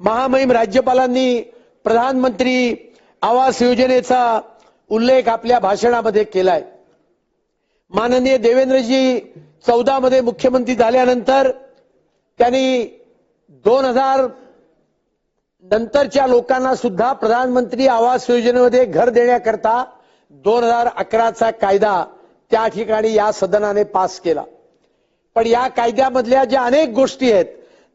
महामहिम राज्यपालांनी प्रधानमंत्री आवास योजनेचा उल्लेख आपल्या भाषणामध्ये केलाय. माननीय देवेंद्रजी चौदा मध्ये मुख्यमंत्री झाल्यानंतर त्यांनी दोन हजार नंतरच्या लोकांना सुद्धा प्रधानमंत्री आवास योजनेमध्ये घर देण्याकरता दोन हजार अकराचा कायदा त्या ठिकाणी या सदनाने पास केला. पण या कायद्यामधल्या ज्या अनेक गोष्टी आहेत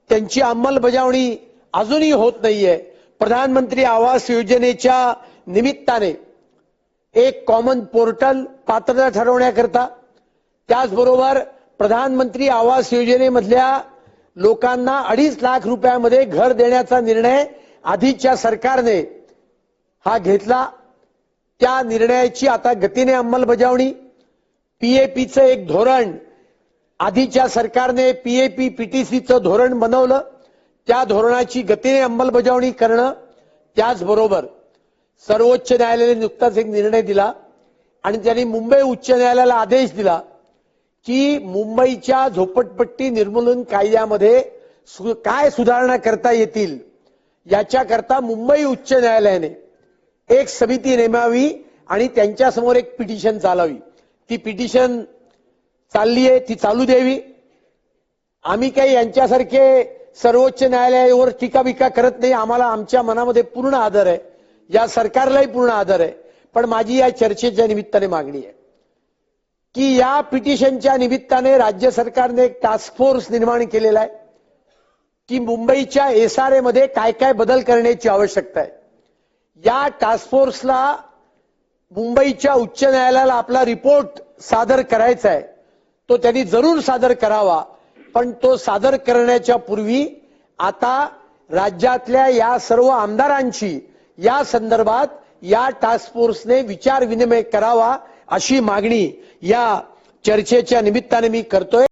त्यांची अंमलबजावणी अजूनही होत नाहीये. प्रधानमंत्री आवास योजनेच्या निमित्ताने एक कॉमन पोर्टल पात्रता ठरवण्याकरता त्याचबरोबर प्रधानमंत्री आवास योजनेमधल्या लोकांना अडीच लाख रुपयामध्ये घर देण्याचा निर्णय आधीच्या सरकारने हा घेतला. त्या निर्णयाची आता गतीने अंमलबजावणी पीएपीचं एक धोरण आधीच्या सरकारने पीएपी पीटीसीचं धोरण बनवलं. त्या धोरणाची गतीने अंमलबजावणी करणं त्याचबरोबर सर्वोच्च न्यायालयाने नुकताच एक निर्णय दिला आणि त्यांनी मुंबई उच्च न्यायालयाला आदेश दिला की मुंबईच्या झोपटपट्टी निर्मूलन कायद्यामध्ये सु- काय सुधारणा करता येतील याच्याकरता मुंबई उच्च न्यायालयाने एक समिती नेमावी आणि त्यांच्यासमोर एक पिटिशन चालावी. ती पिटिशन चालली आहे ती चालू द्यावी. आम्ही काही यांच्यासारखे सर्वोच्च न्यायालयावर टीका बिका करत नाही. आम्हाला आमच्या मनामध्ये पूर्ण आदर आहे. या सरकारलाही पूर्ण आदर आहे. पण माझी या चर्चेच्या निमित्ताने मागणी आहे की या पिटिशनच्या निमित्ताने राज्य सरकारने एक टास्क फोर्स निर्माण केलेला आहे की मुंबईच्या एसआरए मध्ये काय काय बदल करण्याची आवश्यकता आहे. या टास्क फोर्सला मुंबईच्या उच्च न्यायालयाला आपला रिपोर्ट सादर करायचा आहे. तो त्यांनी जरूर सादर करावा. पण तो सादर करण्याच्या पूर्वी आता राज्यातल्या या सर्व आमदारांची या संदर्भात या टास्क फोर्सने विचार विनिमय करावा अशी मागणी या चर्चेच्या निमित्ताने मी करतोय.